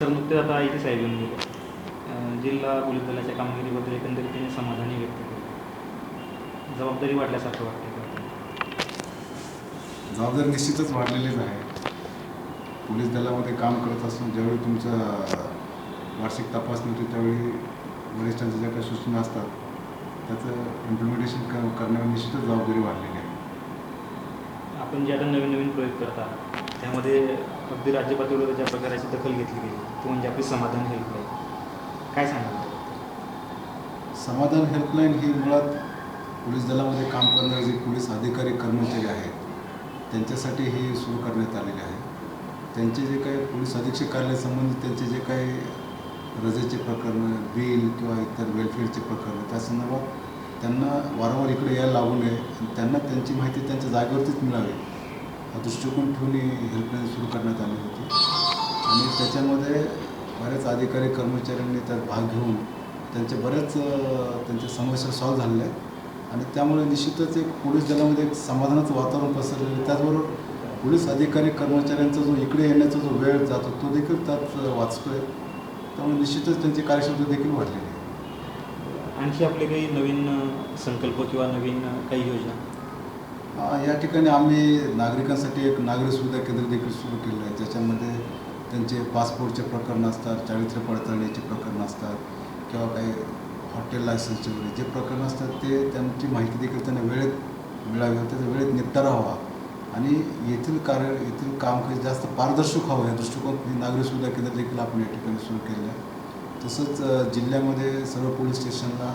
तर नुकतेच आता आय टी साहेबांनी जिल्हा पोलीस दलाच्या कामगिरीबद्दल एकंदरीत त्यांनी समाधानी व्यक्त केलं. जबाबदारी वाढल्यासारखं वाटतं का? जबाबदारी निश्चितच वाढलेलीच आहे. पोलीस दलामध्ये काम करत असून ज्यावेळी तुमचं वार्षिक तपासणी होती त्यावेळी वरिष्ठांच्या ज्या काही सूचना असतात त्याचं इम्प्लिमेंटेशन क करण्यावर निश्चितच जबाबदारी वाढलेली आहे. आपण जे आता नवीन नवीन प्रयोग करत त्यामध्ये अगदी राज्य पातळीवर ज्या प्रकाराची दखल घेतली गेली. ती म्हणजे आपली समाधान हेल्पलाईन. काय सांगाल? समाधान हेल्पलाईन ही मुळात पोलीस दलामध्ये काम करणारे जे पोलीस अधिकारी कर्मचारी आहेत त्यांच्यासाठी ही सुरू करण्यात आलेली आहे. त्यांचे जे काही पोलीस अधीक्षक कार्यालयासंबंधी त्यांचे जे काही रजेचे प्रकरणं बिल किंवा इतर वेलफेअरचे प्रकरणं त्या संदर्भात त्यांना वारंवार इकडे यायला लागू नये आणि त्यांना त्यांची माहिती त्यांच्या जागेवरतीच मिळावी. दृष्टिकोन ठेवून ही हेल्पलाईन सुरू करण्यात आली होती. आणि त्याच्यामध्ये बऱ्याच अधिकारी कर्मचाऱ्यांनी त्यात भाग घेऊन त्यांचे बऱ्याच त्यांच्या समस्या सॉल्व्ह झालेल्या आहेत. आणि त्यामुळे निश्चितच एक पोलीस दलामध्ये एक समाधानाचं वातावरण पसरलेलं आहे. त्याचबरोबर पोलीस अधिकारी कर्मचाऱ्यांचा जो इकडे येण्याचा जो वेळ जातो तो देखील त्यात वाचतो आहे त्यामुळे निश्चितच त्यांची कार्यक्षमता देखील वाढलेली आहे. आणखी आपले काही नवीन संकल्प किंवा नवीन काही योजना? या ठिकाणी आम्ही नागरिकांसाठी एक नागरी सुविधा केंद्र देखील सुरू केलं आहे. ज्याच्यामध्ये त्यांचे पासपोर्टचे प्रकरण असतात चारित्र्य पडताळणीचे प्रकरण असतात किंवा काही हॉटेल लायसन्सचे वगैरे जे प्रकरण असतात ते त्यांची माहिती देखील त्यांना वेळेत मिळावी त्याचा वेळेत निपटारा व्हावा. आणि येथील कार्य येथील काम काही जास्त पारदर्शक व्हावं या दृष्टिकोन नागरी सुविधा केंद्र देखील आपण या ठिकाणी सुरू केलेलं आहे. तसंच जिल्ह्यामध्ये सर्व पोलीस स्टेशनला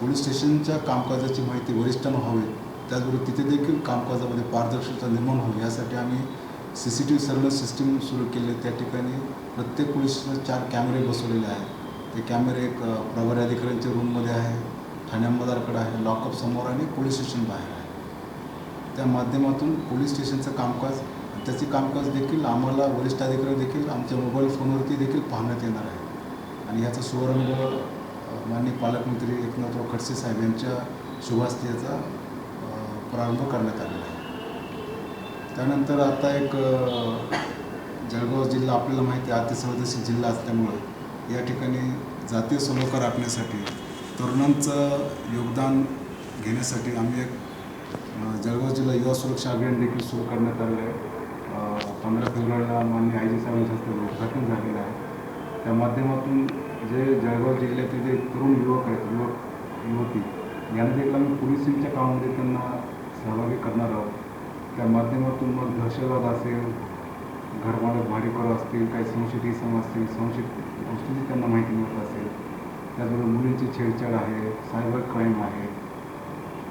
पोलीस स्टेशनच्या कामकाजाची माहिती वरिष्ठांना व्हावी त्याचबरोबर तिथे देखील कामकाजामध्ये पारदर्शकता निर्माण होईल. यासाठी आम्ही C C T V surveillance system सुरू केली त्या ठिकाणी प्रत्येक पोलीस चार कॅमेरे बसवलेले आहेत. ते कॅमेरे एक प्रभारी अधिकाऱ्यांच्या रूममध्ये आहे ठाण्यामदारकडे आहे लॉकअप समोर आणि पोलीस स्टेशन बाहेर आहे. त्या माध्यमातून पोलीस स्टेशनचं कामकाज त्याचे कामकाज देखील आम्हाला वरिष्ठ अधिकारी देखील आमच्या मोबाईल फोनवरती देखील पाहण्यात येणार आहे. आणि याचा सुवर्ण माननीय पालकमंत्री एकनाथराव खडसे साहेब यांच्या शुभास्ती याचा प्रारंभ करण्यात आलेला आहे. त्यानंतर आता एक जळगाव जिल्हा आपल्याला माहिती आहे अतिसंवेदनशील जिल्हा असल्यामुळं या ठिकाणी जातीय सलोखा राखण्यासाठी तरुणांचं योगदान घेण्यासाठी आम्ही एक जळगाव जिल्हा युवा सुरक्षा अभियान देखील सुरू करण्यात आलेलं आहे. पंधरा फेब्रुवारीला माननीय आय जी साहेबांच्या हस्ते उद्घाटन झालेलं आहे. त्या माध्यमातून जे जळगाव जिल्ह्यातील जे तरुण युवक आहेत युवक युवती यांना देखील आम्ही पोलिसिंगच्या कामामध्ये त्यांना सहभागी करणार आहोत. त्या माध्यमातून मग दहशतवाद असेल घरमालक भाडेकरू असतील काही संशयित इसम असतील संशयित गोष्टींची त्यांना माहिती मिळत असेल. त्याचबरोबर मुलींची छेडछाड आहे सायबर क्राईम आहे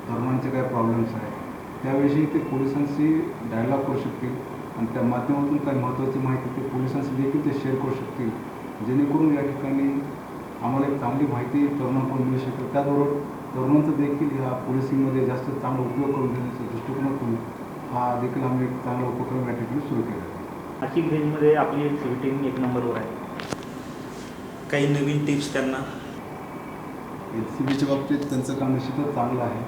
तरुणांचे काय प्रॉब्लेम्स आहेत त्याविषयी ते पोलिसांशी डायलॉग करू शकतील आणि त्या माध्यमातून काही महत्त्वाची माहिती ते पोलिसांशी देखील ते शेअर करू शकतील. जेणेकरून या ठिकाणी आम्हाला एक चांगली माहिती तरुणांकडून मिळू शकेल. त्याचबरोबर तरुणांचा देखील या पोलिसिंगमध्ये जास्त चांगला उपयोग करून देण्याच्या दृष्टिकोनातून हा देखील आम्ही एक चांगला उपक्रम या ठिकाणी सुरू केला. नाशिक रेंजमध्ये आपली सिव्हिटिंग एक नंबरवर आहे. काही नवीन टिप्स त्यांना? एल सी बीच्या बाबतीत त्यांचं काम निश्चितच चांगलं आहे.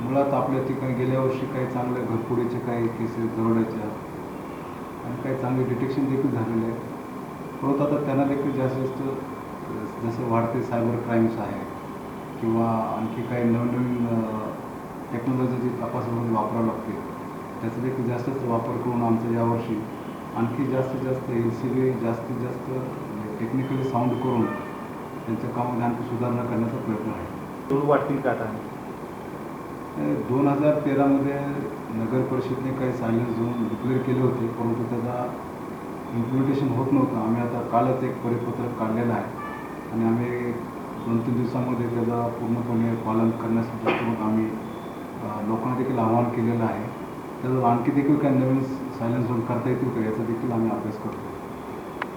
मुळात आपल्या ठिकाणी गेल्या वर्षी काही चांगल्या घरफोडीचे काही केसेस दरोड्याच्या आणि काही चांगले डिटेक्शन देखील झालेले आहे परंतु आता त्यांना देखील जास्तीत जास्त जसं वाढते सायबर क्राईम्स आहे किंवा आणखी काही नवनवीन टेक्नॉलॉजी जी तपासण्यामध्ये वापरावं लागते त्याचा देखील जास्तच वापर करून आमचं यावर्षी आणखी जास्तीत जास्त एल सी बी जास्तीत जास्त टेक्निकली साऊंड करून त्यांच्या कामामध्ये आणखी सुधारणा करण्याचा प्रयत्न आहे. दूर वाटतील का आता? दोन हजार तेरामध्ये नगर परिषदेने काही सायलेन्स झोन डिक्लेअर केले होते परंतु त्याचा इम्प्लिमेंटेशन होत नव्हतं. आम्ही आता कालच एक परिपत्रक काढलेलं आहे. आणि आम्ही दोन तीन दिवसामध्ये त्याचा पूर्णपणे पालन करण्यासाठी किंवा आम्ही लोकांना देखील आवाहन केलेलं आहे. त्याचं आणखी देखील काही नवीन सायलेन्स करता येतील का याचा देखील आम्ही अभ्यास करतो